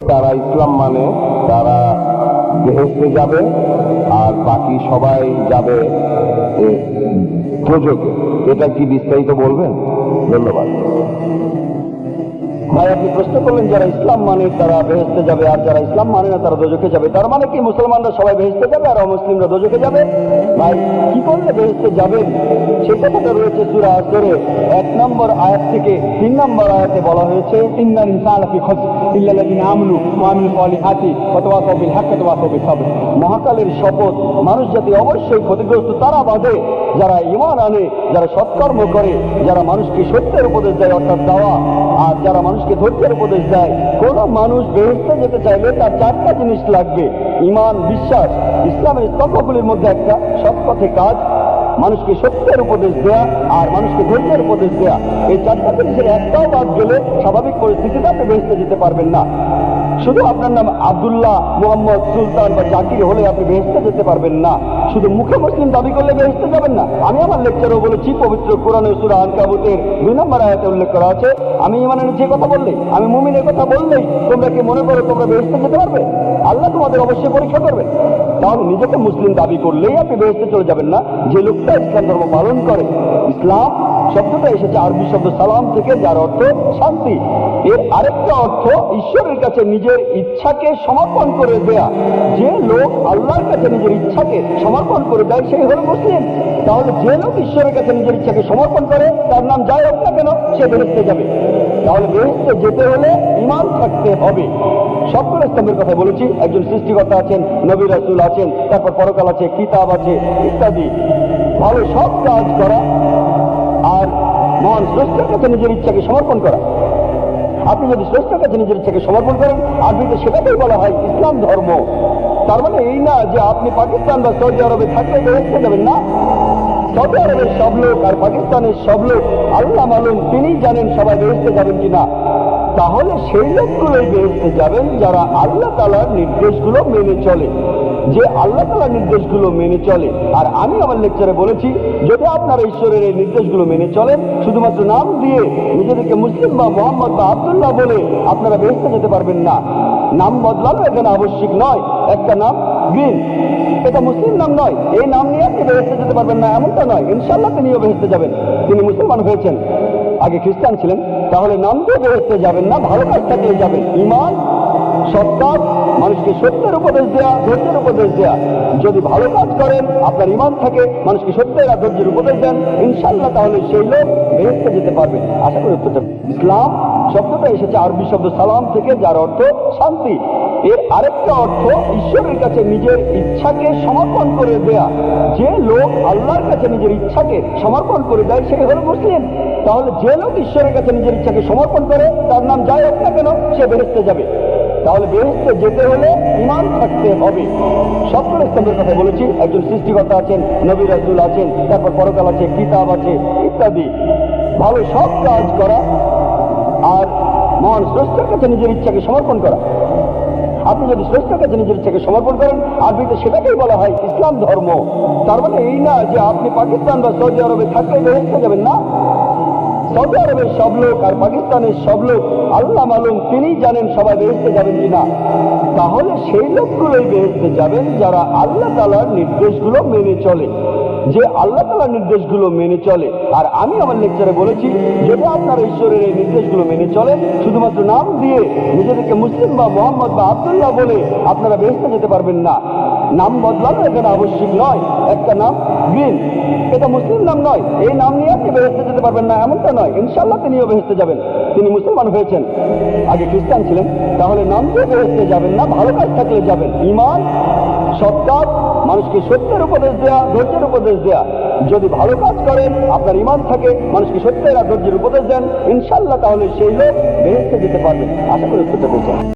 তারা ইসলাম মানে তারা বেহেস্তে যাবে আর বাকি সবাই যাবে প্রযোগে। এটা কি বিস্তারিত বলবেন? ধন্যবাদ। ভাই, আপনি প্রশ্ন করলেন যারা ইসলাম মানে তারা বেহেস্তে যাবে, আর যারা ইসলাম মানে না, তারা দোজখে যাবে। তার মানে কি মুসলমানরা সবাই বেহেস্তে যাবে আর অমুসলিমরা দোজখে যাবে? ভাই, কি করলে বেহেস্তে যাবেন? সে কথাটা রয়েছে সুরা আসরে। এক নম্বর আয়াত থেকে তিন নম্বর আয়াতে বলা হয়েছে ইন্নাল ইনসানা ফি খুসর ইল্লা আল্লাযিনা আমানু ওয়া আমিলুস সালিহাতি ওয়া তাওয়াসাউ বিল হাক্কি ওয়া তাওয়াসাউ বিস সাবর। মহাকালের শপথ, মানুষ জাতি অবশ্যই ক্ষতিগ্রস্ত, তারা বাদে যারা ইমান আনে, যারা সৎকর্ম করে, যারা মানুষকে সত্যের উপদেশ দেয়, অর্থাৎ দেওয়া। আর যারা মানুষকে ধৈর্যের উপদেশ দেয়। কোন মানুষ বেহস্তে যেতে চাইলে তার চারটা জিনিস লাগবে। ইমান, বিশ্বাস। ইসলামের স্তম্ভগুলির মধ্যে একটা সৎ পথে কাজ, মানুষকে সত্যের উপদেশ দেয়া আর মানুষকে ধৈর্যের উপদেশ দেয়া। এই চারটা জিনিসের একটাও বাদ গেলে স্বাভাবিক পরিস্থিতিতে আপনি বেহস্তে যেতে পারবেন না। শুধু আপনার নাম আব্দুল্লাহ মোহাম্মদ সুলতান বা জাকির হলে আপনি বেহেস্তে যেতে পারবেন না। শুধু মুখে মুসলিম দাবি করলে বেহেস্তে যাবেন না। আমি আমার লেকচারও বলেছি, পবিত্র কোরআনের সুরা আনকাবুতের দুই নম্বর আয়াতে উল্লেখ করা আছে, আমি ইমানের যে কথা বললেই আমি মুমিনের কথা বললেই তোমরা কি মনে করো তোমরা বেহেস্তে যেতে পারবে? আল্লাহ তোমাদের অবশ্যই পরীক্ষা করবে তাহলে নিজেকে মুসলিম দাবি করলেই আপনি বেহেস্তে চলে যাবেন না। যে লোকটা ইসলাম ধর্ম পালন করে, ইসলাম শব্দটা এসেছে আরবি শব্দ সালাম থেকে, যার অর্থ শান্তি এর আরেকটা অর্থ ঈশ্বরের কাছে নিজের ইচ্ছাকে সমর্পণ করে দেয়া। যে লোক আল্লাহর কাছে নিজের ইচ্ছাকে সমর্পণ করে দেয় সেই হলো মুসলিম। তাহলে যে লোক ঈশ্বরের কাছে নিজের ইচ্ছাকে সমর্পণ করে, তার নাম যাই হোক না কেন, সে বেহেস্তে যাবে। তাহলে বেহেস্তে যেতে হলে ইমান থাকতে হবে। সবগুলো স্তম্ভের কথা বলেছি। একজন সৃষ্টিকর্তা আছেন, নবী রাসুল আছেন, তারপর পরকাল আছে, কিতাব আছে, ইত্যাদি। ভালো সব কাজ করা আর মহান স্রষ্টার কাছে নিজের ইচ্ছাকে সমর্পণ করা। আপনি যদি স্রষ্টার কাছে নিজের ইচ্ছাকে সমর্পণ করেন, আর যদি সেটাকেই বলা হয় ইসলাম ধর্ম, তার মানে এই না যে আপনি পাকিস্তান বা সৌদি আরবে থাকলে বেরোতে যাবেন না। সৌদি আরবের সব লোক আর পাকিস্তানের সব লোক আল্লাহ মালুম তিনি জানেন সবাই বেরোতে যাবেন কিনা। তাহলে সেই লোকগুলোই বেহেস্তে যাবেন যারা আল্লাহ তালার নির্দেশগুলো মেনে চলে। যে আল্লাহ তালার নির্দেশগুলো মেনে চলে। আর আমি আমার লেকচারে বলেছি, যদি আপনারা ঈশ্বরের এই নির্দেশগুলো মেনে চলেন, শুধুমাত্র নাম দিয়ে নিজেদেরকে মুসলিম বা মোহাম্মদ বা আবদুল্লাহ বলে আপনারা বেহেস্তে যেতে পারবেন না। নাম বদলানো এখানে আবশ্যিক নয়। একটা নাম গ্রিন। এটা মুসলিম নাম নয়। এই নাম নিয়ে আপনি বেহেস্তে যেতে পারবেন না, এমনটা নয়। ইনশাল্লাহ তিনিও বেহেস্তে যাবেন। তিনি মুসলমান হয়েছেন। আগে খ্রিস্টান ছিলেন, তাহলে নাম দিয়ে বেহেস্তে যাবেন না, ভালো কাজ থাকলে যাবেন। ইমান, সৎকাজ, মানুষকে সত্যের উপদেশ দেয়া, ধৈর্যের উপদেশ দেয়া। যদি ভালো কাজ করেন, আপনার ইমান থাকে মানুষকে সত্যের আর ধৈর্যের উপদেশ দেন ইনশাল্লাহ তাহলে সেই লোক বেহেস্তে যেতে পারবে। আশা করি উত্তরটা ইসলাম শব্দটা এসেছে আরবি শব্দ সালাম থেকে, যার অর্থ শান্তি। এর আরেকটা অর্থ ঈশ্বরের কাছে নিজের ইচ্ছাকে সমর্পণ করে দেয়া। যে লোক আল্লাহর কাছে নিজের ইচ্ছাকে সমর্পণ করে দেয় সেই হলো মুসলিম। তাহলে যে লোক ঈশ্বরের কাছে নিজের ইচ্ছাকে সমর্পণ করে, তার নাম যাই হোক না কেন, সে বেহেস্তে যাবে। তাহলে বেহেস্তে যেতে হলে ইমান থাকতে হবে। সবগুলো স্তম্ভের কথা বলেছি, একজন সৃষ্টিকর্তা আছেন, নবী রাজুল আছেন, তারপর পরকাল আছে, কিতাব আছে, ইত্যাদি। ভালো সব কাজ করা আর মহান স্রষ্টার কাছে নিজের ইচ্ছাকে সমর্পণ করা। আপনি যদি শ্রেষ্ঠটাকে নিজের থেকে সমর্পণ করেন আর যদি সেটাকেই বলা হয় ইসলাম ধর্ম। তার মানে এই না যে আপনি পাকিস্তান বা সৌদি আরবে থাকলে বেহেস্তে যাবেন না। সৌদি আরবের সব লোক আর পাকিস্তানের সব লোক আল্লাহ মালুম তিনি জানেন সবাই বেহেস্তে যাবেন কিনা। তাহলে সেই লোকগুলোই বেহেস্তে যাবেন যারা আল্লাহ তালার নির্দেশগুলো মেনে চলে। যে আল্লাহ তালার নির্দেশগুলো মেনে চলে। আর আমি আমার লেকচারে বলেছি, যদি আপনারা ঈশ্বরের এই নির্দেশগুলো মেনে চলে, শুধুমাত্র নাম দিয়ে নিজেদেরকে মুসলিম বা মোহাম্মদ বা আবদুল্লাহ বলে আপনারা বেহেস্তে যেতে পারবেন না। নাম বদলানো এখানে আবশ্যিক নয়। একটা নাম গ্রিন এটা মুসলিম নাম নয়। এই নাম নিয়ে আপনি বেহেস্তে যেতে পারবেন না, এমনটা নয়। ইনশাল্লাহ তিনিও বেহেস্তে যাবেন। তিনি মুসলমান হয়েছেন। আগে খ্রিস্টান ছিলেন, তাহলে নাম দিয়ে বেহেস্তে যাবেন না, ভালো কাজ থাকলে যাবেন। ইমান সৎকাজ, মানুষকে সত্যের উপদেশ দেয়া, ধৈর্যের উপদেশ দেয়া। যদি ভালো কাজ করেন, আপনার ইমান থাকে, মানুষকে সত্যের আর ধৈর্যের উপদেশ দেন ইনশাল্লাহ তাহলে সেই লোক বেহেস্তে যেতে পারবে। আশা করি উত্তরটা পেয়েছেন